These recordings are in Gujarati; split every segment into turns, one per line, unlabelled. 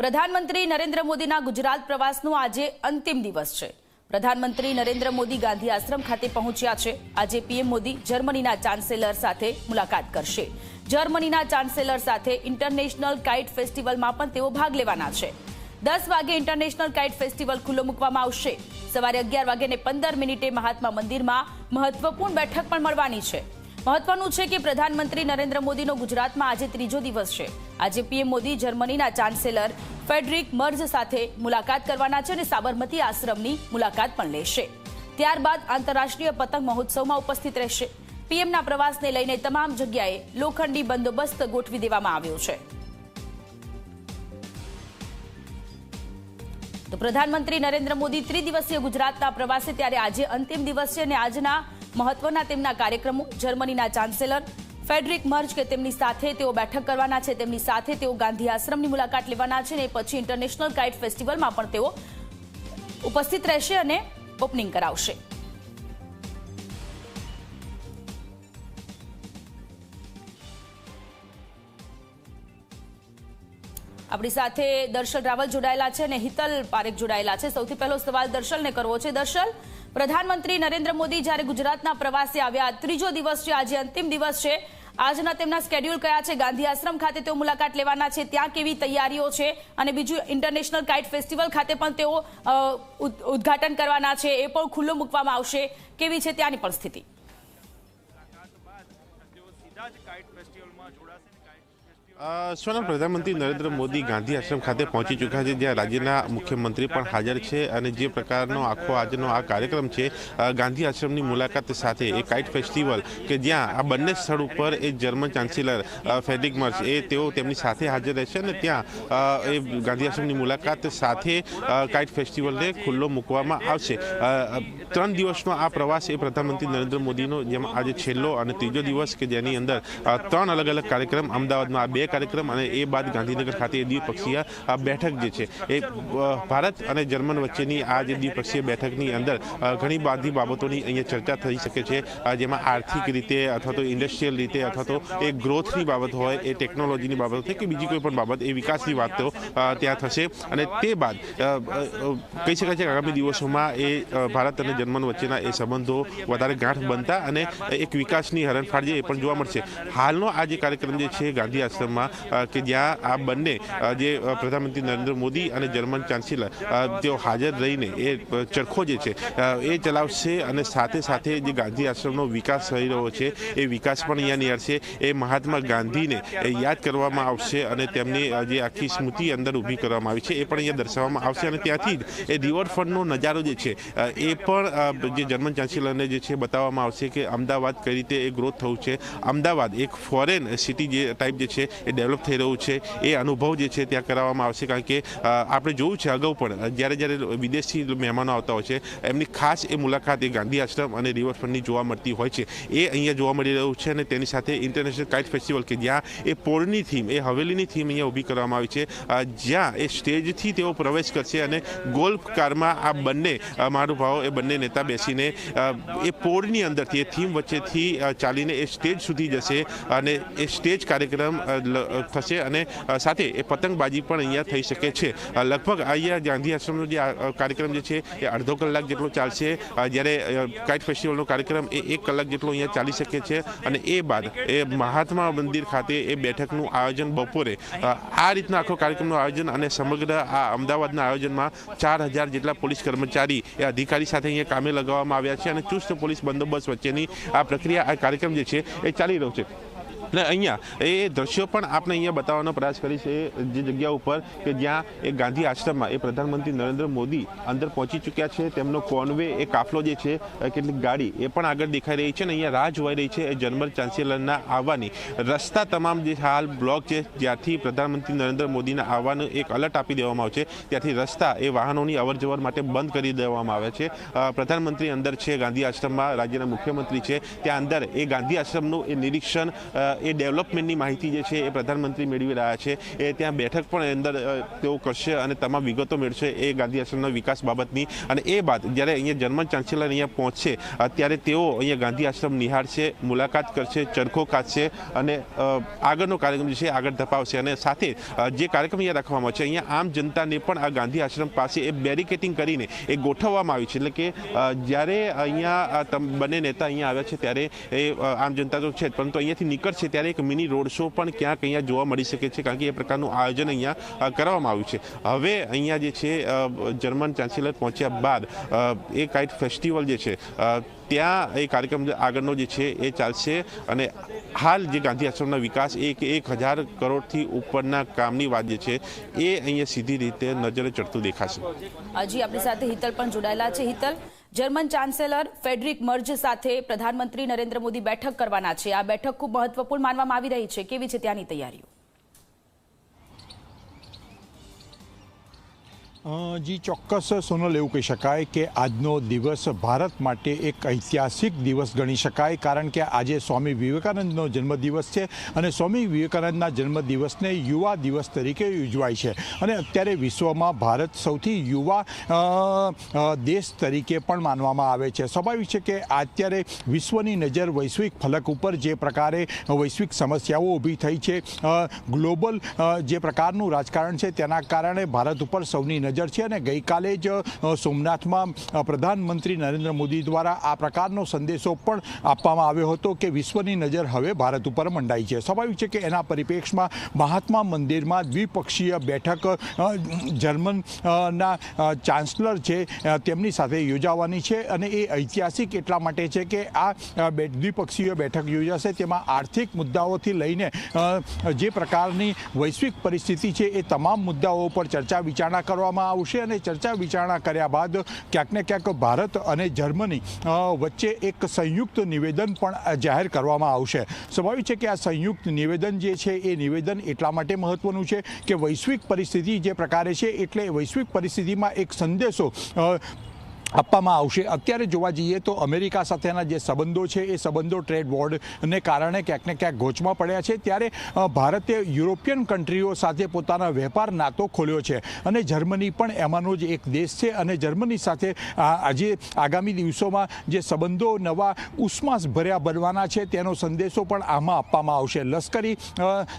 પ્રધાનમંત્રી નરેન્દ્ર મોદીના ગુજરાત પ્રવાસનો આજે અંતિમ દિવસ છે. પ્રધાનમંત્રી નરેન્દ્ર મોદી ગાંધી આશ્રમ ખાતે પહોંચ્યા છે. આજે પીએમ મોદી જર્મનીના ચાન્સેલર સાથે મુલાકાત કરશે. જર્મનીના ચાન્સેલર સાથે ઇન્ટરનેશનલ કાઇટ ફેસ્ટિવલમાં પણ તેઓ ભાગ લેવાના છે. દસ વાગે ઇન્ટરનેશનલ કાઇટ ફેસ્ટિવલ ખુલ્લો મૂકવામાં આવશે. સવારે અગિયાર વાગે પંદર મિનિટે મહાત્મા મંદિરમાં મહત્વપૂર્ણ બેઠક પણ મળવાની છે. મહત્વનું છે કે પ્રધાનમંત્રી નરેન્દ્ર મોદીનો ગુજરાતમાં આજે ત્રીજો દિવસ છે. આજે પીએમ મોદી જર્મનીના ચાન્સેલર ફેડરિક મર્ઝ સાથે મુલાકાત કરવાના છે અને સાબરમતી આશ્રમની મુલાકાત પણ લેશે. ત્યારબાદ આંતરરાષ્ટ્રીય પતંગ મહોત્સવમાં ઉપસ્થિત રહેશે. પીએમના પ્રવાસને લઈને તમામ જગ્યાએ લોખંડી બંદોબસ્ત ગોઠવી દેવામાં આવ્યો છે. તો પ્રધાનમંત્રી નરેન્દ્ર મોદી ત્રિદિવસીય ગુજરાતના પ્રવાસે, ત્યારે આજે અંતિમ દિવસ છે અને આજના મહત્વના તેમના કાર્યક્રમો, જર્મનીના ચાન્સેલર ફેડરિક મર્જ કે તેમની સાથે તેઓ બેઠક કરવાના છે. તેમની સાથે તેઓ ગાંધી આશ્રમની મુલાકાત લેવાના છે અને પછી ઇન્ટરનેશનલ કાઇટ ફેસ્ટિવલમાં પણ તેઓ ઉપસ્થિત રહેશે અને ઓપનિંગ કરાવશે. આપણી સાથે દર્શલ રાવલ જોડાયેલા છે અને હિતલ પારેખ જોડાયેલા છે. સૌથી પહેલો સવાલ દર્શલને કરવો છે. દર્શલ પ્રધાનમંત્રી નરેન્દ્ર મોદી જ્યારે ગુજરાતના પ્રવાસે આવ્યા, ત્રીજો દિવસ છે, આજે અંતિમ દિવસ છે. આજના તેમના સ્કેડ્યુલ કયા છે? ગાંધી આશ્રમ ખાતે તેઓ મુલાકાત લેવાના છે. ત્યાં કેવી તૈયારીઓ છે? અને બીજું ઇન્ટરનેશનલ કાઇટ ફેસ્ટિવલ ખાતે પણ તેઓ ઉદઘાટન ઉદ- ઉદ્ઘાટન કરવાના છે. એ પણ ખુલ્લો મૂકવામાં આવશે. કેવી છે ત્યાંની પણ સ્થિતિ?
અ, પ્રધાનમંત્રી નરેન્દ્ર મોદી ગાંધી આશ્રમ ખાતે પહોંચી ચૂક્યા છે જ્યાં રાજ્યના મુખ્યમંત્રી પણ હાજર છે અને જે પ્રકારનો આખો આજનો આ કાર્યક્રમ છે ગાંધી આશ્રમની મુલાકાત સાથે એ કાઇટ ફેસ્ટિવલ કે જ્યાં આ બંને સ્થળ ઉપર એ જર્મન ચાન્સેલર ફેડિક મર્સ એ તેઓ તેમની સાથે હાજર રહેશે અને ત્યાં એ ગાંધી આશ્રમની મુલાકાત સાથે કાઇટ ફેસ્ટિવલને ખુલ્લો મૂકવામાં આવશે. ત્રણ દિવસનો આ પ્રવાસ એ પ્રધાનમંત્રી નરેન્દ્ર મોદીનો જેમાં આજે છેલ્લો અને ત્રીજો દિવસ કે જેની અંદર ત્રણ અલગ અલગ કાર્યક્રમ અમદાવાદમાં આ બે કાર્યક્રમ અને એ બાદ ગાંધીનગર ખાતે એ દ્વિપક્ષીય બેઠક જે છે, એ ભારત અને જર્મન વચ્ચેની આ જે દ્વિપક્ષીય બેઠકની અંદર ઘણી બધી બાબતોની અહીંયા ચર્ચા થઈ શકે છે જેમાં આર્થિક રીતે અથવા તો ઇન્ડસ્ટ્રીયલ રીતે અથવા તો એ ગ્રોથની બાબત હોય, એ ટેકનોલોજીની બાબત હોય કે બીજી કોઈ પણ બાબત, એ વિકાસની વાતો ત્યાં થશે. અને તે બાદ કહી શકાય છે કે આગામી દિવસોમાં એ ભારત અને જર્મન વચ્ચેના એ સંબંધો વધારે ગાંઠ બનતા અને એક વિકાસની હરણફાળ જે એ પણ જોવા મળશે. હાલનો આ જે કાર્યક્રમ જે છે, ગાંધી આશ્રમમાં અ, કે જ્યાં આ બંને જે પ્રધાનમંત્રી નરેન્દ્ર મોદી અને જર્મન ચાન્સેલર તેઓ હાજર રહીને એ ચરખો જે છે એ ચલાવશે અને સાથે સાથે જે ગાંધી આશ્રમનો વિકાસ થઈ રહ્યો છે એ વિકાસ પણ અહીંયા નિહાળશે એ મહાત્મા ગાંધીને યાદ કરવામાં આવશે અને તેમની જે આખી સ્મૃતિ અંદર ઊભી કરવામાં આવી છે એ પણ અહીંયા દર્શાવવામાં આવશે. અને ત્યાંથી જ એ રિવરફ્રન્ટનો નજારો જે છે એ પણ જે જર્મન ચાન્સેલરને જે છે બતાવવામાં આવશે કે અમદાવાદ કઈ રીતે એ ગ્રોથ થયું છે. અમદાવાદ એક ફોરેન સિટી જે ટાઈપ જે છે એ ડેવલપ થઈ રહ્યું છે, એ અનુભવ જે છે ત્યાં કરાવવામાં આવશે. કારણ કે આપણે જોયું છે અગાઉ પણ, જ્યારે જ્યારે વિદેશથી મહેમાનો આવતા હોય છે, એમની ખાસ એ મુલાકાત એ ગાંધી આશ્રમ અને રિવરફ્રન્ટની જોવા મળતી હોય છે. એ અહીંયા જોવા મળી રહ્યું છે અને તેની સાથે ઇન્ટરનેશનલ કાઇટ ફેસ્ટિવલ કે જ્યાં એ પોળની થીમ એ હવેલીની થીમ અહીંયા ઊભી કરવામાં આવી છે. જ્યાં એ સ્ટેજથી તેઓ પ્રવેશ કરશે અને ગોલ્ફ કારમાં આ બંને મહાનુભાવો એ બંને નેતા બેસીને એ પોળની અંદરથી, એ થીમ વચ્ચેથી ચાલીને એ સ્ટેજ સુધી જશે અને એ સ્ટેજ કાર્યક્રમ થશે અને સાથે એ પતંગબાજી પણ અહીંયા થઈ શકે છે. લગભગ અહીંયા ગાંધી આશ્રમનો જે કાર્યક્રમ જે છે, એ અડધો કલાક જેટલો ચાલશે. જ્યારે કાઇટ ફેસ્ટિવલનો કાર્યક્રમ એ એક કલાક જેટલો અહીંયા ચાલી શકે છે. અને એ બાદ એ મહાત્મા મંદિર ખાતે એ બેઠકનું આયોજન બપોરે આ રીતના આખો કાર્યક્રમનું આયોજન અને સમગ્ર આ અમદાવાદના આયોજનમાં ચાર હજાર જેટલા પોલીસ કર્મચારી એ અધિકારી સાથે અહીંયા કામે લગાવવામાં આવ્યા છે અને ચુસ્ત પોલીસ બંદોબસ્ત વચ્ચેની આ પ્રક્રિયા, આ કાર્યક્રમ જે છે, એ ચાલી રહ્યો છે. અને અહીંયા એ દ્રશ્યો પણ આપણે અહીંયા બતાવવાનો પ્રયાસ કરી છે જે જગ્યા ઉપર કે જ્યાં એ ગાંધી આશ્રમમાં એ પ્રધાનમંત્રી નરેન્દ્ર મોદી અંદર પહોંચી ચૂક્યા છે. તેમનો કોનવે એ કાફલો જે છે કેટલીક ગાડી એ પણ આગળ દેખાઈ રહી છે અને અહીંયા રાહ જોવાઈ રહી છે એ જનરલ ચાન્સેલરના આવવાની. રસ્તા તમામ જે હાલ બ્લોક છે, જ્યાંથી પ્રધાનમંત્રી નરેન્દ્ર મોદીના આવવાનું એક અલર્ટ આપી દેવામાં આવે છે ત્યાંથી રસ્તા એ વાહનોની અવરજવર માટે બંધ કરી દેવામાં આવે છે. પ્રધાનમંત્રી અંદર છે, ગાંધી આશ્રમમાં રાજ્યના મુખ્યમંત્રી છે. ત્યાં અંદર એ ગાંધી આશ્રમનું એ નિરીક્ષણ એ ડેવલપમેન્ટની માહિતી જે છે એ પ્રધાનમંત્રી મેળવી રહ્યા છે. એ ત્યાં બેઠક પણ અંદર તેઓ કરશે અને તમામ વિગતો મેળવશે એ ગાંધી આશ્રમના વિકાસ બાબતની. અને એ બાદ જ્યારે અહીંયા જર્મન ચાન્સેલર અહીંયા પહોંચશે ત્યારે તેઓ અહીંયા ગાંધી આશ્રમ નિહાળશે, મુલાકાત કરશે, ચરખો કાઢશે અને આગળનો કાર્યક્રમ જે છે આગળ ધપાવશે. અને સાથે જે કાર્યક્રમ અહીંયા રાખવામાં છે, અહીંયા આમ જનતાને પણ આ ગાંધી આશ્રમ પાસે એ બેરિકેટિંગ કરીને એ ગોઠવવામાં આવી છે. એટલે કે જ્યારે અહીંયા બંને નેતા અહીંયા આવ્યા છે, ત્યારે એ આમ જનતા તો છે જ, પરંતુ અહીંયાથી નીકળશે ત્યારે એક મિની રોડ શો પણ ક્યાંક અહીંયા જોવા મળી શકે છે, કારણ કે એ પ્રકારનું આયોજન અહીંયા કરવામાં આવ્યું છે. હવે અહીંયા જે છે જર્મન ચાન્સેલર પહોંચ્યા બાદ એ કાઇટ ફેસ્ટિવલ જે છે ત્યાં એ કાર્યક્રમ આગળનો જે છે, એ ચાલશે અને હાલ જે ગાંધી આશ્રમનો વિકાસ એક એક હજાર કરોડથી ઉપરના કામની વાત જે છે, એ અહીંયા સીધી રીતે નજરે ચડતું દેખાશે.
હજી આપણી સાથે હિતલ પણ જોડાયેલા છે. Hital German chancellor Friedrich Merz સાથે પ્રધાનમંત્રી નરેન્દ્ર મોદી બેઠક કરવાના છે. આ બેઠક ખૂબ મહત્વપૂર્ણ માનવામાં આવી રહી છે. કેવી છે ત્યાંની તૈયારીઓ?
જી, ચોક્કસ સોનલ, એવું કહી શકાય કે આજનો દિવસ ભારત માટે એક ઐતિહાસિક દિવસ ગણી શકાય, કારણ કે આજે સ્વામી વિવેકાનંદનો જન્મદિવસ છે અને સ્વામી વિવેકાનંદના જન્મદિવસને યુવા દિવસ તરીકે ઉજવાય છે. અને અત્યારે વિશ્વમાં ભારત સૌથી યુવા દેશ તરીકે પણ માનવામાં આવે છે. સ્વાભાવિક છે કે અત્યારે વિશ્વની નજર વૈશ્વિક ફલક ઉપર જે પ્રકારે વૈશ્વિક સમસ્યાઓ ઊભી થઈ છે ગ્લોબલ જે પ્રકારનું રાજકારણ છે તેના કારણે ભારત ઉપર સૌની નજર છે અને ગઈકાલે જ સોમનાથમાં પ્રધાનમંત્રી નરેન્દ્ર મોદી દ્વારા આ પ્રકારનો સંદેશો પણ આપવામાં આવ્યો હતો કે વિશ્વની નજર હવે ભારત ઉપર મંડાઈ છે. સ્વાભાવિક છે કે એના પરિપ્રેક્ષમાં મહાત્મા મંદિરમાં દ્વિપક્ષીય બેઠક જર્મનના ચાન્સલર છે તેમની સાથે યોજાવાની છે અને એ ઐતિહાસિક એટલા માટે છે કે આ દ્વિપક્ષીય બેઠક યોજાશે. તેમાં આર્થિક મુદ્દાઓથી લઈને જે પ્રકારની વૈશ્વિક પરિસ્થિતિ છે એ તમામ મુદ્દાઓ પર ચર્ચા વિચારણા કરવામાં આવશે અને ચર્ચા વિચારણા કર્યા બાદ ક્યાંક ને ક્યાંક ભારત અને જર્મની વચ્ચે એક સંયુક્ત નિવેદન પણ જાહેર કરવામાં આવશે. સ્વાભાવિક છે કે આ સંયુક્ત નિવેદન જે છે એ નિવેદન એટલા માટે મહત્વનું છે કે વૈશ્વિક પરિસ્થિતિ જે પ્રકારે છે, એટલે વૈશ્વિક પરિસ્થિતિમાં એક સંદેશો આપવામાં આવશે. અત્યારે જોવા જઈએ તો અમેરિકા સાથેના જે સંબંધો છે, એ સંબંધો ટ્રેડ વોર્ડને કારણે ક્યાંક ને ક્યાંક ગોચમાં પડ્યા છે. ત્યારે ભારતે યુરોપિયન કન્ટ્રીઓ સાથે પોતાના વેપાર નાતો ખોલ્યો છે અને જર્મની પણ એમાંનો જ એક દેશ છે અને જર્મની સાથે આજે આગામી દિવસોમાં જે સંબંધો નવા ઉષ્માસ ભર્યા બનવાના છે તેનો સંદેશો પણ આમાં આપવામાં આવશે. લશ્કરી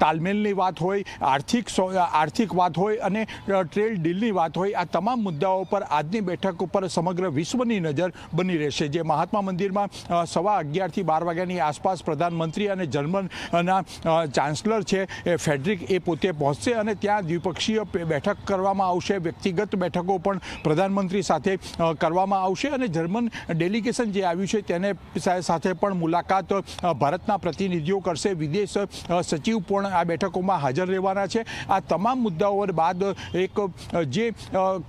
તાલમેલની વાત હોય, આર્થિક આર્થિક વાત હોય અને ટ્રેડ ડીલની વાત હોય, આ તમામ મુદ્દાઓ પર આજની બેઠક ઉપર સમગ્ર વિશ્વની નજર બની રહેશે, જે મહાત્મા મંદિરમાં સવા અગિયારથી બાર વાગ્યાની આસપાસ પ્રધાનમંત્રી અને જર્મનના ચાન્સલર છે, એ ફેડરિક એ પોતે પહોંચશે અને ત્યાં દ્વિપક્ષીય બેઠક કરવામાં આવશે. વ્યક્તિગત બેઠકો પણ પ્રધાનમંત્રી સાથે કરવામાં આવશે અને જર્મન ડેલિગેશન જે આવ્યું છે તેને સાથે પણ મુલાકાત ભારતના પ્રતિનિધિઓ કરશે. વિદેશ સચિવ પણ આ બેઠકોમાં હાજર રહેવાના છે. આ તમામ મુદ્દાઓ બાદ એક જે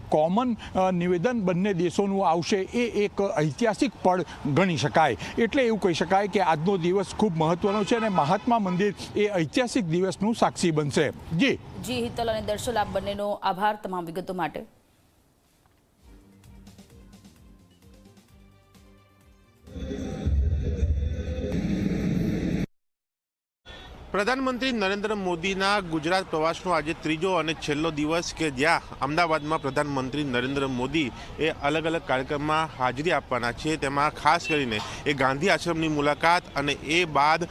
કોમન નિવેદન બંને દેશોનું આવશે એ એક ઐતિહાસિક પળ ગણી શકાય. એટલે એવું કહી શકાય કે આજનો દિવસ ખૂબ મહત્વનો છે અને મહાત્મા મંદિર એ ઐતિહાસિક દિવસનું સાક્ષી બનશે. જી.
જી, હિતલ અને દર્શલ, આપ બંનેનો આભાર તમામ વિગતો માટે.
પ્રધાનમંત્રી નરેન્દ્ર મોદીના ગુજરાત પ્રવાસનો આજે ત્રીજો અને છેલ્લો દિવસ કે જ્યાં અમદાવાદમાં પ્રધાનમંત્રી નરેન્દ્ર મોદી એ અલગ અલગ કાર્યક્રમમાં હાજરી આપવાના છે. તેમાં ખાસ કરીને એ ગાંધી આશ્રમની મુલાકાત અને એ બાદ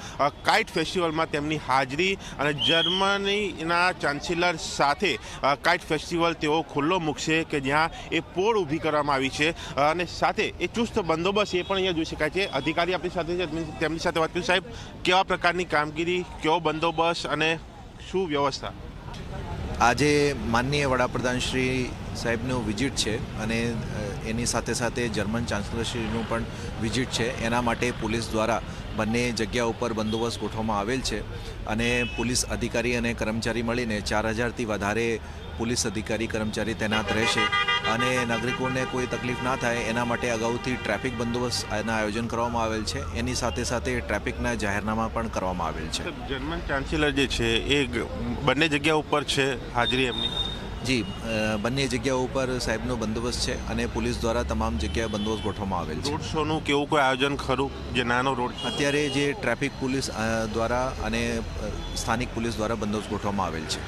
કાઇટ ફેસ્ટિવલમાં તેમની હાજરી અને જર્મનીના ચાન્સેલર સાથે કાઇટ ફેસ્ટિવલ તેઓ ખુલ્લો મૂકશે કે જ્યાં એ પોળ ઊભી કરવામાં આવી છે. અને સાથે એ ચુસ્ત બંદોબસ્ત એ પણ અહીંયા જોઈ શકાય છે. અધિકારી આપણી સાથે છે. તેમની- સાથે વાત કરી. સાહેબ, કેવા પ્રકારની કામગીરી કેવો બંદોબસ્ત અને શું વ્યવસ્થા?
આજે માનનીય વડાપ્રધાન શ્રી સાહેબનું વિઝિટ છે અને એની સાથે સાથે જર્મન ચાન્સલરશ્રીનું પણ વિઝિટ છે. એના માટે પોલીસ દ્વારા બંને જગ્યા ઉપર બંદોબસ્ત ગોઠવવામાં આવેલ છે અને પોલીસ અધિકારી અને કર્મચારી મળીને ચાર હજારથી વધારે પોલીસ અધિકારી, કર્મચારી તૈનાત રહેશે અને નાગરિકોને કોઈ તકલીફ ના થાય એના માટે અગાઉથી ટ્રાફિક બંદોબસ્ત એના આયોજન કરવામાં આવેલ છે. એની સાથે સાથે ટ્રાફિકના જાહેરનામા પણ કરવામાં આવેલ છે.
જર્મન ચાન્સેલર જે છે એ બંને જગ્યા ઉપર છે હાજરી એમની?
જી બંને જગ્યાઓ ઉપર સાહેબનો બંદોબસ્ત છે અને પોલીસ દ્વારા તમામ જગ્યાએ બંદોબસ્ત ગોઠવવામાં આવેલ છે.
રોડ શોનું કેવું કોઈ આયોજન ખરું? જે નાનો રોડ
અત્યારે જે ટ્રાફિક પોલીસ દ્વારા અને સ્થાનિક પોલીસ દ્વારા બંદોબસ્ત ગોઠવવામાં આવેલ છે.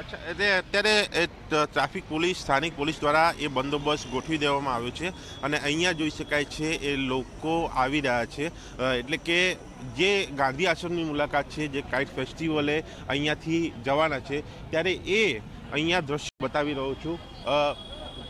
અચ્છા એટલે અત્યારે ટ્રાફિક પોલીસ સ્થાનિક પોલીસ દ્વારા એ બંદોબસ્ત ગોઠવી દેવામાં આવ્યો છે અને અહીંયા જોઈ શકાય છે એ લોકો આવી રહ્યા છે. એટલે કે જે ગાંધી આશ્રમની મુલાકાત છે જે કાઇટ ફેસ્ટિવલે અહીંયાથી જવાના છે ત્યારે એ અહીંયા દ્રશ્ય બતાવી રહ્યો છું.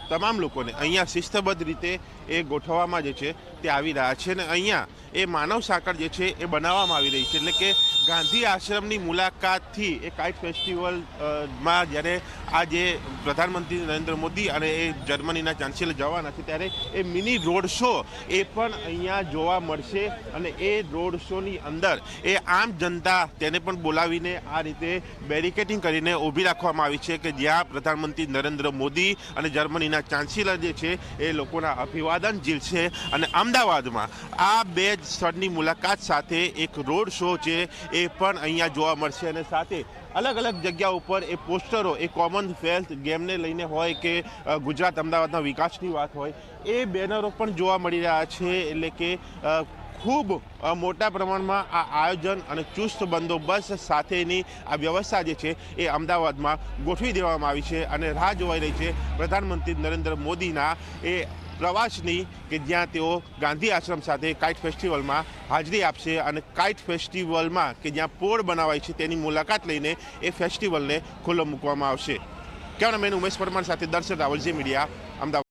તમામ લોકોને અહીંયા શિસ્તબદ્ધ રીતે એ ગોઠવવામાં જે છે તે આવી રહ્યા છે અને અહીંયા એ માનવ સાંકળ જે છે એ બનાવવામાં આવી રહી છે. એટલે કે ગાંધી આશ્રમની મુલાકાતથી એ કાઇટ ફેસ્ટિવલમાં જ્યારે આ જે પ્રધાનમંત્રી નરેન્દ્ર મોદી અને એ જર્મનીના ચાન્સેલર જવાના છે, ત્યારે એ મિની રોડ શો એ પણ અહીંયા જોવા મળશે અને એ રોડ શોની અંદર એ આમ જનતા તેને પણ બોલાવીને આ રીતે બેરિકેટિંગ કરીને ઊભી રાખવામાં આવી છે કે જ્યાં પ્રધાનમંત્રી નરેન્દ્ર મોદી અને જર્મનીના ચાન્સેલર જે છે એ લોકોના અભિવાદન ઝીલશે અને અમદાવાદમાં આ બે સ્થળની મુલાકાત સાથે એક રોડ શો છે એ પણ અહીંયા જોવા મળશે અને સાથે અલગ અલગ જગ્યા ઉપર એ પોસ્ટરો, એ કોમનવેલ્થ ગેમને લઈને હોય કે ગુજરાત અમદાવાદના વિકાસની વાત હોય, એ બેનરો પણ જોવા મળી રહ્યા છે. એટલે કે ખૂબ મોટા પ્રમાણમાં આ આયોજન અને ચુસ્ત બંદોબસ્ત સાથેની આ વ્યવસ્થા જે છે એ અમદાવાદમાં ગોઠવી દેવામાં આવી છે અને રાહ જોવાઈ રહી છે પ્રધાનમંત્રી નરેન્દ્ર મોદીના એ પ્રવાસની કે જ્યાં તેઓ ગાંધી આશ્રમ સાથે કાઇટ ફેસ્ટિવલમાં હાજરી આપશે અને કાઇટ ફેસ્ટિવલમાં કે જ્યાં પોળ બનાવાય છે તેની મુલાકાત લઈને એ ફેસ્ટિવલને ખુલ્લો મૂકવામાં આવશે. કેમેરામેન ઉમેશ પરમાર સાથે દર્શન રાવલજી મીડિયા, અમદાવાદ.